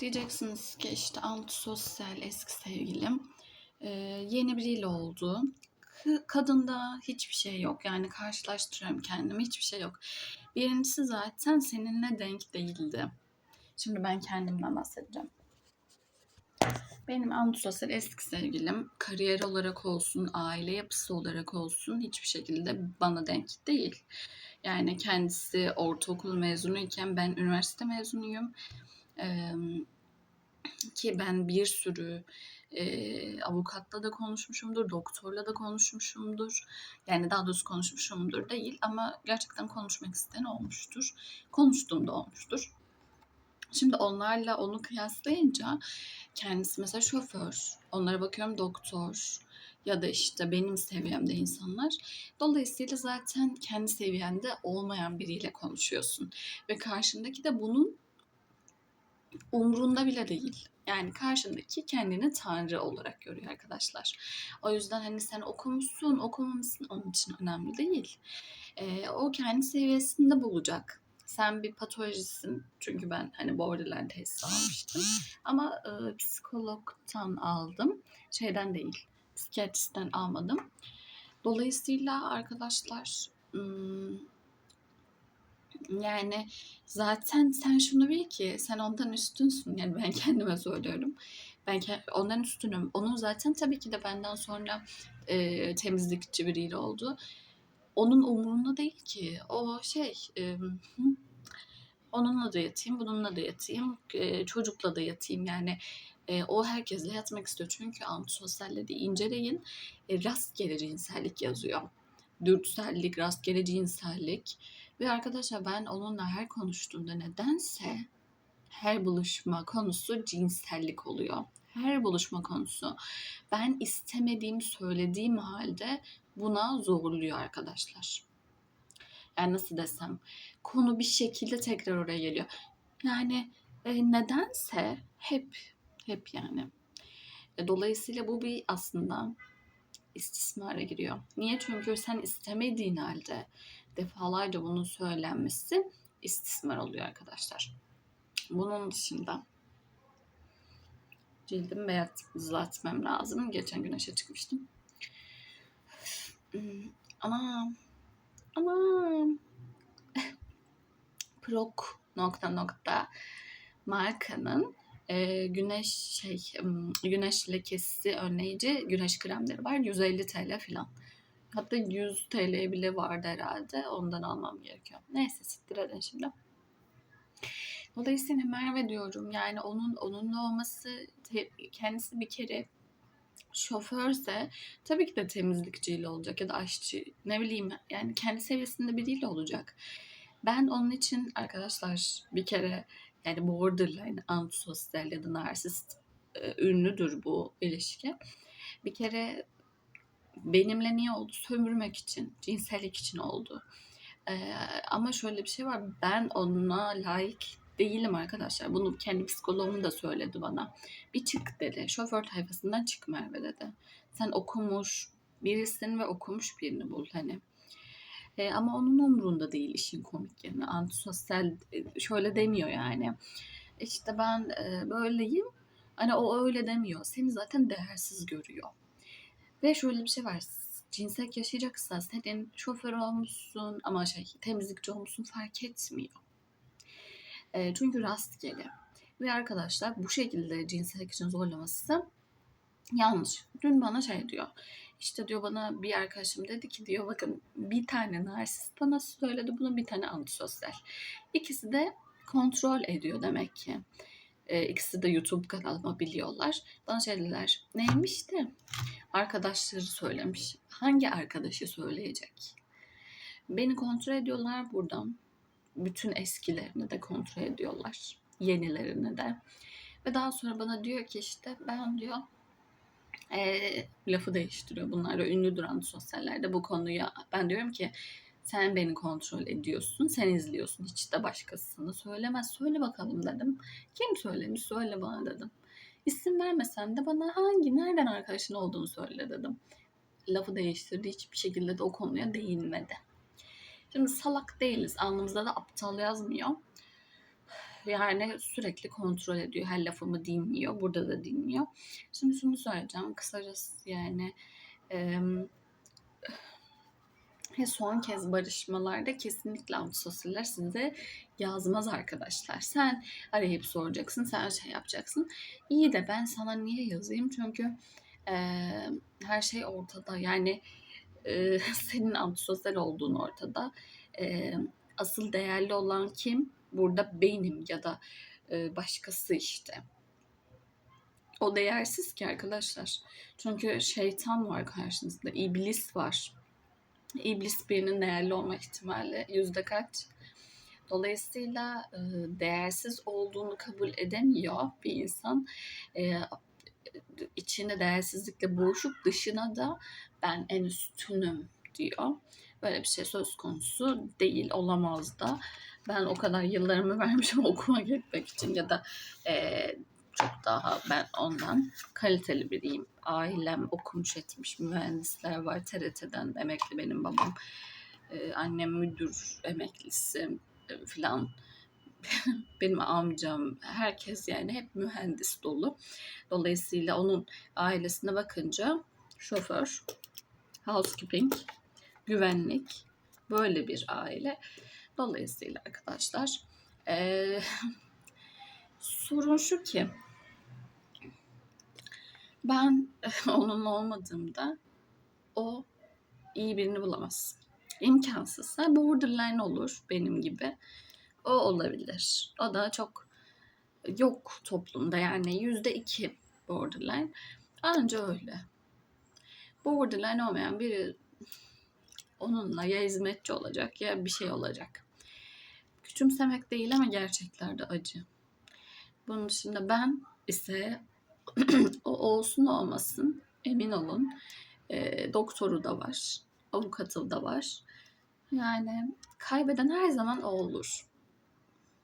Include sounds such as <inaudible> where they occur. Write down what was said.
Diyeceksiniz ki işte antisosyal eski sevgilim e, yeni biriyle oldu. Kadında hiçbir şey yok. Yani karşılaştırıyorum kendimi hiçbir şey yok. Birincisi zaten seninle denk değildi. Şimdi ben kendimden bahsedeceğim. Benim antisosyal eski sevgilim kariyer olarak olsun, aile yapısı olarak olsun hiçbir şekilde bana denk değil. Yani kendisi ortaokul mezunuyken ben üniversite mezunuyum. Ee, ki ben bir sürü e, avukatla da konuşmuşumdur, doktorla da konuşmuşumdur. Yani daha doğrusu konuşmuşumdur değil ama gerçekten konuşmak isteyen olmuştur. Konuştuğumda olmuştur. Şimdi onlarla onu kıyaslayınca kendisi mesela şoför, onlara bakıyorum doktor ya da işte benim seviyemde insanlar. Dolayısıyla zaten kendi seviyende olmayan biriyle konuşuyorsun. Ve karşındaki de bunun umrunda bile değil. Yani karşındaki kendini tanrı olarak görüyor arkadaşlar. O yüzden hani sen okumuşsun, okumamışsın onun için önemli değil. Ee, o kendi seviyesinde bulacak. Sen bir patolojisin. Çünkü ben hani borderline testi almıştım. Ama e, psikologtan aldım. Şeyden değil. Psikiyatristten almadım. Dolayısıyla arkadaşlar ım, yani zaten sen şunu bil ki sen ondan üstünsün. Yani ben <laughs> kendime söylüyorum. Ben ondan üstünüm. Onun zaten tabii ki de benden sonra e, temizlikçi biriyle oldu. Onun umurunda değil ki. O şey e, onunla da yatayım, bununla da yatayım, e, çocukla da yatayım. Yani e, o herkesle yatmak istiyor. Çünkü antisosyalleri inceleyin. E, rastgele cinsellik yazıyor. Dürtüsellik, rastgele cinsellik ve arkadaşlar ben onunla her konuştuğumda nedense her buluşma konusu cinsellik oluyor. Her buluşma konusu. Ben istemediğim söylediğim halde buna zorluyor arkadaşlar. Yani nasıl desem konu bir şekilde tekrar oraya geliyor. Yani e, nedense hep hep yani. E, dolayısıyla bu bir aslında istismara giriyor. Niye? Çünkü sen istemediğin halde defalarca bunun söylenmesi istismar oluyor arkadaşlar. Bunun dışında cildim beyazlatmam lazım. Geçen güneşe çıkmıştım. Ama ama <laughs> Prok nokta nokta markanın e, güneş şey güneş lekesi önleyici güneş kremleri var. 150 TL falan. Hatta 100 TL bile vardı herhalde. Ondan almam gerekiyor. Neyse siktir edin şimdi. Dolayısıyla Merve diyorum yani onun onunla olması kendisi bir kere şoförse tabii ki de temizlikçiyle olacak ya da aşçı ne bileyim yani kendi seviyesinde biriyle olacak. Ben onun için arkadaşlar bir kere yani borderline antisosyal ya da narsist e, ünlüdür bu ilişki. Bir kere benimle niye oldu? Sömürmek için, cinsellik için oldu. Ee, ama şöyle bir şey var. Ben ona layık değilim arkadaşlar. Bunu kendi psikologum da söyledi bana. Bir çık dedi. Şoför tayfasından çık Merve dedi. Sen okumuş birisin ve okumuş birini bul hani. E, ama onun umurunda değil işin komik yanı. Antisosyal e, şöyle demiyor yani. İşte ben e, böyleyim. Hani o öyle demiyor. Seni zaten değersiz görüyor. Ve şöyle bir şey var. Cinsellik yaşayacaksa senin şoför olmuşsun ama şey temizlikçi olmuşsun fark etmiyor. E, çünkü rastgele. Ve arkadaşlar bu şekilde cinsellik için zorlaması yanlış. Dün bana şey diyor. İşte diyor bana bir arkadaşım dedi ki diyor bakın bir tane narsist bana söyledi bunu bir tane antisosyal. İkisi de kontrol ediyor demek ki. E, ikisi de YouTube kanalıma biliyorlar. Bana şey dediler. Neymiş de arkadaşları söylemiş. Hangi arkadaşı söyleyecek? Beni kontrol ediyorlar buradan. Bütün eskilerini de kontrol ediyorlar. Yenilerini de. Ve daha sonra bana diyor ki işte ben diyor e, lafı değiştiriyor. Bunlar da ünlü duran sosyallerde bu konuya. Ben diyorum ki sen beni kontrol ediyorsun, sen izliyorsun. Hiç de başkasını söylemez. Söyle bakalım dedim. Kim söylemiş söyle bana dedim. İsim vermesen de bana hangi, nereden arkadaşın olduğunu söyle dedim. Lafı değiştirdi. Hiçbir şekilde de o konuya değinmedi. Şimdi salak değiliz. Alnımızda da aptal yazmıyor. Yani sürekli kontrol ediyor. Her lafımı dinliyor. Burada da dinliyor. Şimdi şunu söyleyeceğim. Kısacası yani e, son kez barışmalarda kesinlikle antisosyaller size yazmaz arkadaşlar. Sen arayıp soracaksın, sen şey yapacaksın. İyi de ben sana niye yazayım? Çünkü e, her şey ortada. Yani e, <laughs> senin antisosyal olduğun ortada. E, asıl değerli olan kim? Burada benim ya da e, başkası işte. O değersiz ki arkadaşlar. Çünkü şeytan var karşınızda, iblis var. İblis birinin değerli olma ihtimali yüzde kaç? Dolayısıyla e, değersiz olduğunu kabul edemiyor bir insan. E, içinde değersizlikle boğuşup dışına da ben en üstünüm diyor. Böyle bir şey söz konusu değil, olamaz da. Ben o kadar yıllarımı <laughs> vermişim okuma gitmek için ya da e, çok daha ben ondan kaliteli biriyim. Ailem okumuş etmiş mühendisler var. TRT'den emekli benim babam. Ee, annem müdür emeklisi e, filan. <laughs> benim amcam, herkes yani hep mühendis dolu. Dolayısıyla onun ailesine bakınca şoför, housekeeping, güvenlik böyle bir aile. Dolayısıyla arkadaşlar ee, <laughs> sorun şu ki ben <laughs> onunla olmadığımda o iyi birini bulamaz. İmkansız. Ha, borderline olur benim gibi. O olabilir. O da çok yok toplumda yani yüzde iki borderline. Anca öyle. Borderline olmayan biri onunla ya hizmetçi olacak ya bir şey olacak. Küçümsemek değil ama gerçeklerde acı. Bunun dışında ben ise <clears throat> o olsun olmasın emin olun. E, doktoru da var. Avukatı da var. Yani kaybeden her zaman o olur.